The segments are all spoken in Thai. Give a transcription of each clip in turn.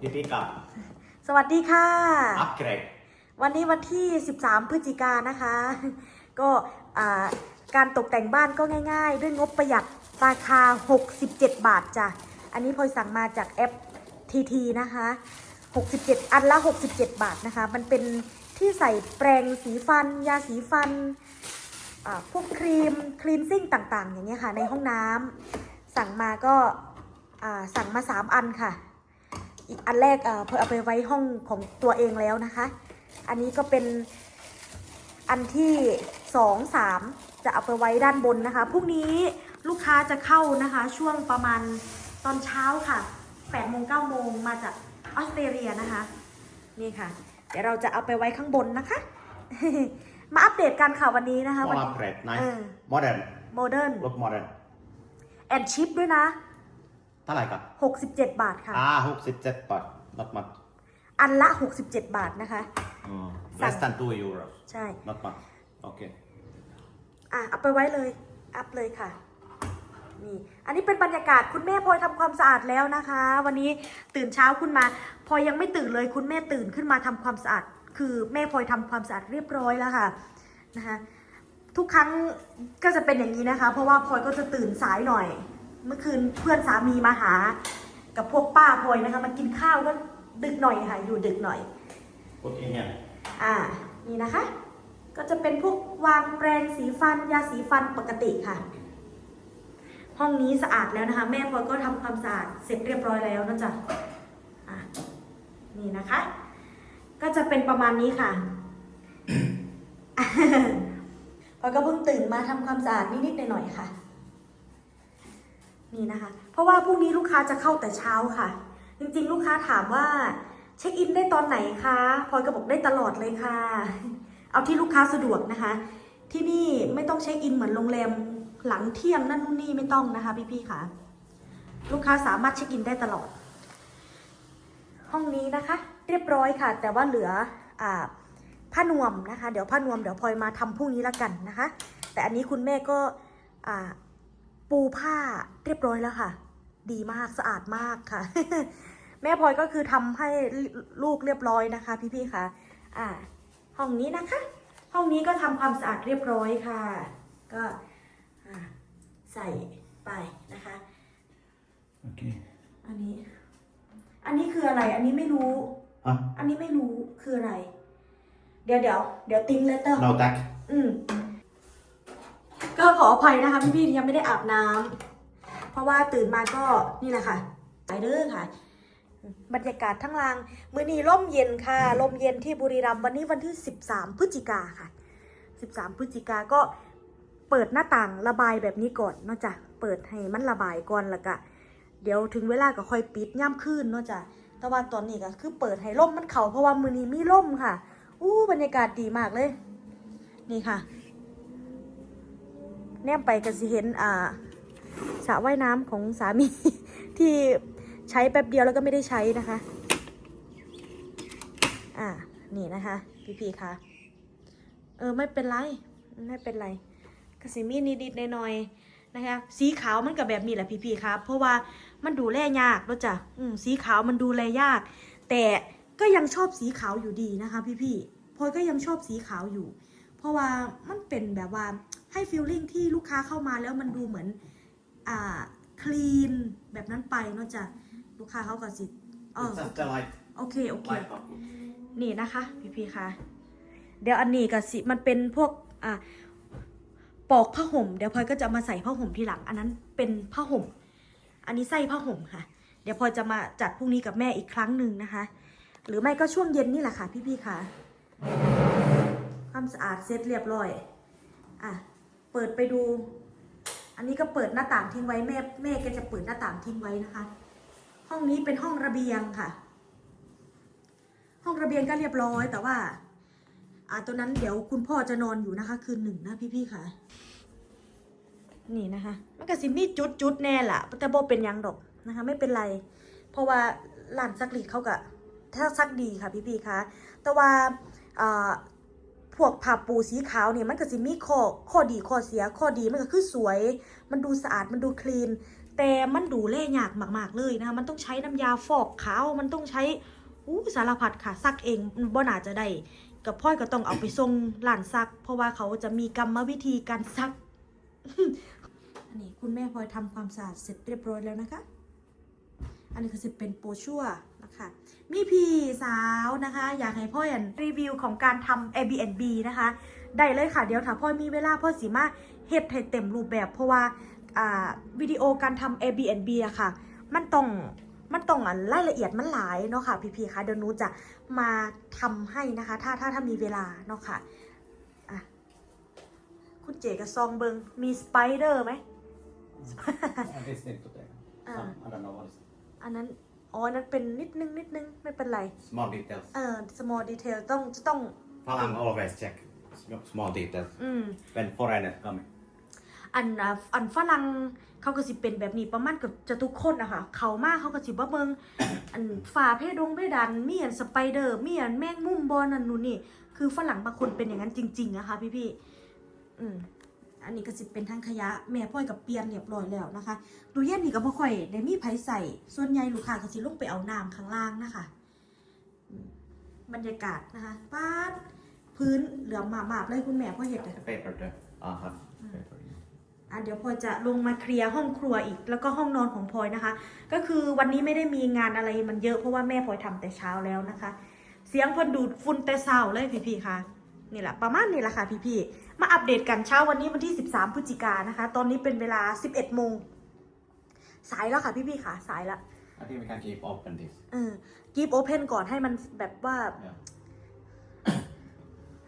พี่พี่กับสวัสดีค่ะ อัปเกรด วันนี้วันที่ 13 พฤศจิกายนนะคะ ก็อ่าการตกแต่งบ้านก็ง่าย ๆ ด้วยงบประหยัดราคา 67 บาทจ้ะ อันนี้พลอยสั่งมาจากแอป TT นะคะ 67 อันละ 67 บาทนะคะ มันเป็นที่ใส่แปรงสีฟัน ยาสีฟันอ่าพวกครีม คลีนซิ่งต่างๆ อย่างเงี้ยค่ะ ในห้องน้ำสั่งมาก็อ่าสั่งมา 3 อันค่ะ อีกอันแรกเอ่อเพอเอาไปไว้ห้องของตัวเองแล้วนะคะ อันนี้ก็เป็นอันที่สองสามจะเอาไปไว้ด้านบนนะคะพรุ่งนี้ลูกค้าจะเข้านะคะ ช่วงประมาณตอนเช้าค่ะ8โมง9โมงมาจากออสเตรเลียนะคะ นี่ค่ะ เดี๋ยวเราจะเอาไปไว้ข้างบนนะคะ มาอัปเดตกันค่ะวันนี้นะคะมอวันอัปเกรดไนเออโมเดิร์นโมเดิร์นรถโมเดิร์นแอนชิปด้วยนะ เท่าไหร่ครับ67 บาทค่ะ อ่าหกสิบเจ็ดบาท not much อันละ 67 บาทนะคะ อืมสั่ง less than two euros ใช่ not much โอเค อะเอาไปไว้เลย อัพเลยค่ะ นี่ อันนี้เป็นบรรยากาศคุณแม่พลอยทำความสะอาดแล้วนะคะ วันนี้ตื่นเช้าคุณมา พลอยยังไม่ตื่นเลยคุณแม่ตื่นขึ้นมาทำความสะอาด คือแม่พลอยทำความสะอาดเรียบร้อยแล้วค่ะนะคะ ทุกครั้งก็จะเป็นอย่างนี้นะคะ เพราะว่าพลอยก็จะตื่นสายหน่อย เมื่อคืนเพื่อนสามีมาหา กับพวกป้าพลอยนะคะมากินข้าวก็ดึกหน่อยค่ะอยู่ดึกหน่อย put in here อ่านี่นะคะ ก็จะเป็นพวกวางแปรงสีฟันยาสีฟันปกติค่ะ ห้องนี้สะอาดแล้วนะคะ แม่พลอยก็ทำความสะอาดเสร็จเรียบร้อยแล้วนะจ๊ะอะนี่นะคะ ก็จะเป็นประมาณนี้ค่ะพลอยก็เพิ่งตื่นมาทำความสะอาดนิดๆหน่อยๆค่ะ นี่นะคะ เพราะว่าพรุ่งนี้ลูกค้าจะเข้าแต่เช้าค่ะ จริงๆ ลูกค้าถามว่าเช็คอินได้ตอนไหนคะพลอยก็บอกได้ตลอดเลยค่ะ เอาที่ลูกค้าสะดวกนะคะ ที่นี่ไม่ต้องเช็คอินเหมือนโรงแรมหลังเที่ยงนั่นนู่นนี่ไม่ต้องนะคะพี่ๆค่ะ ลูกค้าสามารถเช็คอินได้ตลอด ห้องนี้นะคะ เรียบร้อยค่ะ แต่ว่าเหลืออ่าผ้านวมนะคะ เดี๋ยวผ้านวมเดี๋ยวพลอยมาทำพรุ่งนี้ละกันนะคะ แต่อันนี้คุณแม่ก็อ่า ปูผ้าเรียบร้อยแล้วค่ะ ดีมากสะอาดมากค่ะ แม่พลอยก็คือทำให้ลูกเรียบร้อยนะคะ พี่ๆค่ะ อ่า ห้องนี้นะคะ ห้องนี้ก็ทำความสะอาดเรียบร้อยค่ะ ก็อ่าใส่ไปนะคะโอเคอันนี้ อันนี้คืออะไร อันนี้ไม่รู้อะอันนี้ไม่รู้คืออะไร เดี๋ยวเดี๋ยวเดี๋ยวติ้งเลเตอร์ no tack อืม ก็ขออภัยนะคะพี่ๆที่ยังไม่ได้อาบน้ำเพราะว่าตื่นมาก็นี่แหละค่ะไปเด้อค่ะ บรรยากาศทั้งลางมือนี้ร่มเย็นค่ะลมเย็นที่บุรีรัมย์วันนี้วันที่ 13 พฤศจิกาค่ะ 13 พฤศจิกาก็เปิดหน้าต่างระบายแบบนี้ก่อนเนาะจ้ะเปิดให้มันระบายก่อนล้วก็เดี๋ยวถึงเวลาก็ค่อยปิดย่ำขึ้นเนาะจ้ะแต่ว่าตอนนี้ก็คือเปิดให้ร่มมันเขาเพราะว่ามือนี้มีร่มค่ะ อู้บรรยากาศดีมากเลย นี่ค่ะ แนมไปก็สิเห็นอ่าสระว่ายน้ำของสามี ที่ใช้แป๊บเดียวแล้วก็ไม่ได้ใช้นะคะ อ่า นี่นะคะ พี่พีคะเออไม่เป็นไร ไม่เป็นไรก็สิมีนิดๆหน่อยๆนะคะ สีขาวมันกับแบบนี้แหละพี่พีครับเพราะว่ามันดูแลยากแล้วจ้ะอืมสีขาวมันดูแลยาก แต่ก็ยังชอบสีขาวอยู่ดีนะคะ พี่ๆพลอยก็ยังชอบสีขาวอยู่ เพราะว่ามันเป็นแบบว่า ให้ฟีลลิ่งที่ลูกค้าเข้ามาแล้วมันดูเหมือนอ่าคลีนแบบนั้นไปเนอะจ้ะลูกค้าเขาก็สิอ๋อ It's just a light โอเคโอเค light bulb นี่นะคะพี่พี่ๆคะเดี๋ยวอันนี้ก็สิมันเป็นพวกอ่าปอกผ้าห่ม เดี๋ยวพลอยก็จะมาใส่ผ้าห่มทีหลัง อันนั้นเป็นผ้าห่ม อันนี้ใส่ผ้าห่มค่ะ เดี๋ยวพลอยจะมาจัดพรุ่งนี้กับแม่อีกครั้งหนึ่งนะคะ หรือไม่ก็ช่วงเย็นนี่แหละค่ะพี่พี่ๆค่ะความสะอาดเสร็จเรียบร้อย อะ เปิดไปดู อันนี้ก็เปิดหน้าต่างทิ้งไว้แม่แม่แกจะเปิดหน้าต่างทิ้งไว้นะคะ ห้องนี้เป็นห้องระเบียงค่ะ ห้องระเบียงก็เรียบร้อยแต่ว่าอ่าตัวนั้นเดี๋ยวคุณพ่อจะนอนอยู่นะคะ คืนหนึ่งนะพี่ๆค่ะ นี่นะคะ มันก็สิมีจุดจุดๆแน่ล่ะแต่โบเป็นยังดอกนะคะ ไม่เป็นไร เพราะว่าร้านซักรีดเขาก็ถ้าซักดีค่ะพี่ๆคะแต่ว่าอ่า พวกผ้าปูสีขาวเนี่ยมันก็สิมีข้อข้อดีข้อเสียข้อดีมันก็คือสวย มันดูสะอาดมันดูคลีน แต่มันดูแลยากมากๆเลยนะคะมันต้องใช้น้ำยาฟอกขาวมันต้องใช้อู้สารพัดค่ะซักเองบ่น่าจะได้กับพ่อยก็ต้องเอาไปส่งร้านซัก เพราะว่าเขาจะมีกรรมวิธีการซักอันนี้คุณแม่พลอยทำความสะอาดเสร็จเรียบร้อยแล้วนะคะ อันนี้ก็จะเป็นโปรชั่วนะคะมีพี่สาวนะคะ อยากให้พ่อยันรีวิวของการทำ Airbnb นะคะ ได้เลยค่ะ เดี๋ยวถ้าพ่อมีเวลาพ่อสีมาเฮ็ดให้เต็มรูปแบบ เพราะว่าอ่าวิดีโอการทำ Airbnb อะค่ะ มันต้องมันต้องอะรายละเอียดมันหลายเนาะค่ะพี่ๆคะเดี๋ยวหนูจะมาทำให้นะคะ ถ้าถ้าถ้ามีเวลาเนาะค่ะอะคุณเจกับซองเบิงมีสไปเดอร์ไหม And this need to take. Ah. Some, I don't know what is อันนั้น อ๋ออันนั้นเป็นนิดนึงนิดนึงไม่เป็นไร small details. เออ small detail ต้องจะต้อง Palang always check sm- small details อืม when foreigner coming. อันอะอันฝรั่งเขาก็สิเป็นแบบนี้ประมาณเกับจะทุกคนนะคะเขามากเขาก็สิบ่เบิง อันฝาเพดงเพดันมีอันสไปเดอร์มีอันแมงมุมบอลอันนู่นนี่ คือฝรั่งบางคนเป็นอย่างนั้นจริงๆนะคะพี่พี่ๆอืม อันนี้ก็สิเป็นทั้งขยะแม่พ่อยกับเปลี่ยนเรียบร้อยแล้วนะคะตู้เย็นนี่ก็บ่ค่อยได้มีไผใส่ส่วนใหญ่ลูกค้าก็สิลงไปเอาน้ำข้างล่างนะคะอืมบรรยากาศนะคะป้าดพื้นเหลือมามาบๆเลยคุณแม่พ่อเห็ดเลย The paper there. Ah, have paper. อะเดี๋ยวพลอยจะลงมาเคลียร์ห้องครัวอีกแล้วก็ห้องนอนของพลอยนะคะ ก็คือวันนี้ไม่ได้มีงานอะไรมันเยอะเพราะว่าแม่พลอยทำแต่เช้าแล้วนะคะ เสียงเพลดูดฝุ่นแต่เช้าเลยพี่ๆค่ะนี่แหละประมาณนี้แหละค่ะพี่ๆ มาอัปเดตกันเช้าวันนี้วันที่ 13 พฤศจิกายนนะคะ ตอนนี้เป็นเวลา 11 โมง สายแล้วค่ะพี่ๆค่ะ สายละ I think we can keep open this. เออกีบโอเพนก่อนให้มันแบบว่า Yeah.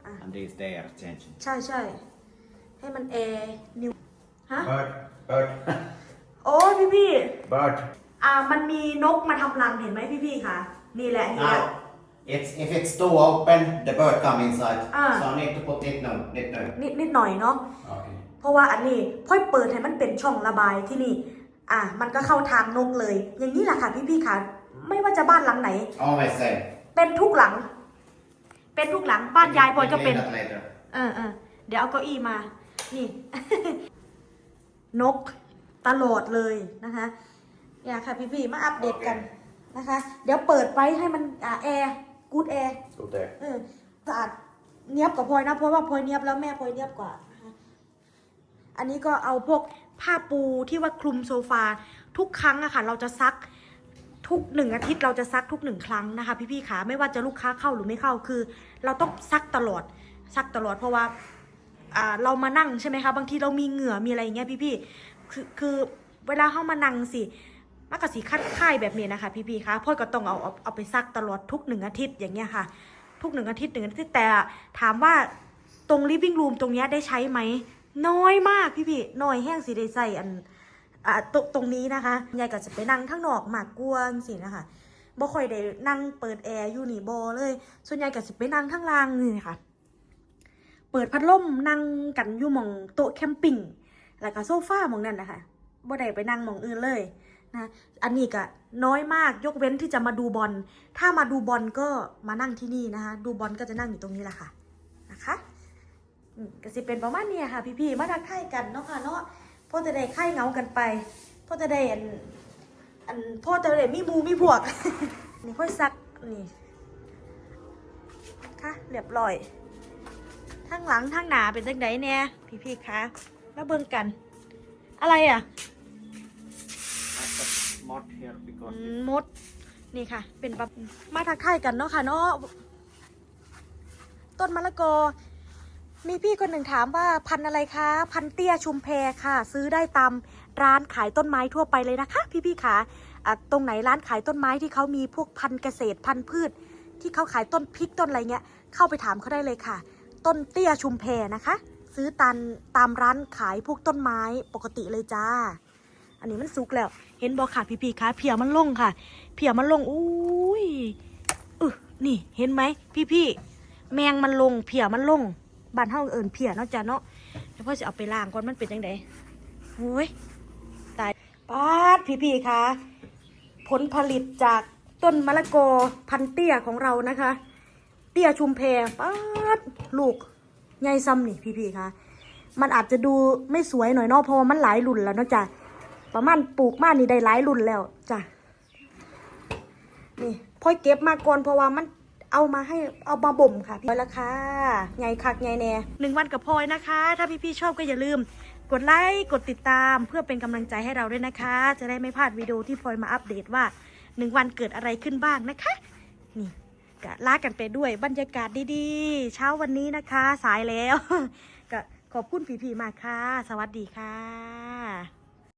Ah. and these they are changing. ใช่ใช่ให้มันแอร์นิวฮะ Bird, bird, โอ้พี่ๆ bird. อ่ามันมีนกมาทำรังเห็นไหมพี่ๆคะนี่แหละนี่แหละ Now, it's if it's too open, the bird come inside. Ah. So I need to put it no, it no. นิดนิดหน่อยเนาะ Okay. เพราะว่าอันนี้พ่อยเปิดให้มันเป็นช่องระบายที่นี่ อะมันก็เข้าทางนกเลย อย่างนี้แหละค่ะพี่ๆค่ะ ไม่ว่าจะบ้านหลังไหน Always same. เป็นทุกหลัง เป็นทุกหลังบ้านยายพลอยก็เป็น We clean that later. เออเออเดี๋ยวเอาเก้าอี้มา นี่ นกตลอดเลยนะคะเนี่ยค่ะพี่ๆมาอัปเดตกันนะคะ เดี๋ยวเปิดไปให้มันอ่าแอร์ กูดแอร์ Go there. เออสะอาดเนียบกับพลอยนะ เพราะว่าพลอยเนียบแล้วแม่พลอยเนียบกว่านะคะอันนี้ก็เอาพวกผ้าปูที่ว่าคลุมโซฟา ทุกครั้งอะค่ะ เราจะซักทุกหนึ่งอาทิตย์เราจะซักทุกหนึ่งครั้งนะคะ พี่ๆขาไม่ว่าจะลูกค้าเข้าหรือไม่เข้าคือ เราต้องซักตลอดซักตลอดเพราะว่าอ่าเรามานั่งใช่ไหมคะบางทีเรามีเหงื่อมีอะไรอย่างเงี้ยพี่ๆคือคือเวลาเข้ามานั่งสิ มันก็สีคัดค่ายแบบนี้นะคะพี่ๆคะพ่อยก็ต้องเอาเอาไปซักตลอดทุกหนึ่งอาทิตย์อย่างเงี้ยค่ะ ทุกหนึ่งอาทิตย์หนึ่งอาทิตย์แต่ถามว่าตรงลิฟ i ิ g งรูมตรงเนี้ยได้ใช้ไหมน้อยมากพี่พี่ๆน้อยแห้งสิได้ใส่อันอ่าตรงตรงนี้นะคะยายก็จะไปนั่งข้างนอกหมากกวนสินะคะบ่ค่อยได้นั่งเปิดแอร์อยู่นี่บอเลย ส่วนใหญ่ก็จะไปนั่งข้างล่างนี่ค่ะ เปิดพัดลมนั่งกันอยู่มองโต๊ะแคมปิ้งแล้วก็โซฟามองนั่นนะคะบ่ได้ไปนั่งมองอื่นเลย นะอันนี้ก็น้อยมากยกเว้นที่จะมาดูบอล ถ้ามาดูบอลก็มานั่งที่นี่นะคะ ดูบอลก็จะนั่งอยู่ตรงนี้แหละค่ะนะคะก็สิเป็นประมาณนี้ค่ะ พี่ๆมาทักทายกันเนาะค่ะเนาะพ่อจะได้ค่ายเงากันไปพ่อจะได้อันอันพ่อจะได้มีมูมีพวกนี่ค่อยซักนี่ค่ะเรียบร้อยทั้งหลังทั้งหนาเป็นจังไดเนี่ยพี่ๆคะมาเบิ่งกัน อะไรอะ Mod here because มด นี่ค่ะ เป็นปะมาทักทายกันเนาะค่ะเนาะต้นมะละกอ มีพี่คนหนึ่งถามว่าพันธุ์อะไรคะ พันธุ์เตี้ยชุมแพค่ะ ซื้อได้ตามร้านขายต้นไม้ทั่วไปเลยนะคะ พี่ๆค่ะอะตรงไหนร้านขายต้นไม้ที่เขามีพวกพันธุ์เกษตรพันธุ์พืช ที่เขาขายต้นพริกต้นอะไรเงี้ย เข้าไปถามเขาได้เลยค่ะ ต้นเตี้ยชุมแพนะคะ ซื้อตันตามร้านขายพวกต้นไม้ปกติเลยจ้า อันนี้มันสุกแล้ว เห็นบอค่ะพี่พี่คะเพียมันลงค่ะ เพียมันลงอุ้ยเอึนี่เห็นไหมพี่พี่แมงมันลง เพียมันลงบานเฮาเอิญเพียเนาะจ้ะเนาะเดี๋ยวพ่อจะเอาไปล้างก่อนมันเป็นยังไงโอ้ยตายป้าดพี่พี่คะผลผลิตจากต้นมะละกอพันเตี้ยของเรานะคะ เตี้ยชุมแพป้าดลูกใหญ่ซ้ำนี่พี่พี่คะมันอาจจะดูไม่สวยหน่อยเนาะเพราะว่ามันหลายรุ่นแล้วเนาะจ้ะ ประมาณปลูกมานี่ได้หลายรุ่นแล้วจ้ะนี่พลอยเก็บมาก่อนเพราะว่ามันเอามาให้เอามาบ่มค่ะพี่พลอยละค่ะไงคักไงแน่หนึ่งวันกับพลอยนะคะ ถ้าพี่ๆชอบก็อย่าลืม กดไลค์กดติดตามเพื่อเป็นกำลังใจให้เราด้วยนะคะ จะได้ไม่พลาดวิดีโอที่พลอยมาอัปเดตว่าหนึ่งวันเกิดอะไรขึ้นบ้างนะคะนี่ก็ลากันไปด้วยบรรยากาศดีๆ เช้าวันนี้นะคะ สายแล้ว ก็ขอบคุณพี่ๆมากค่ะ สวัสดีค่ะ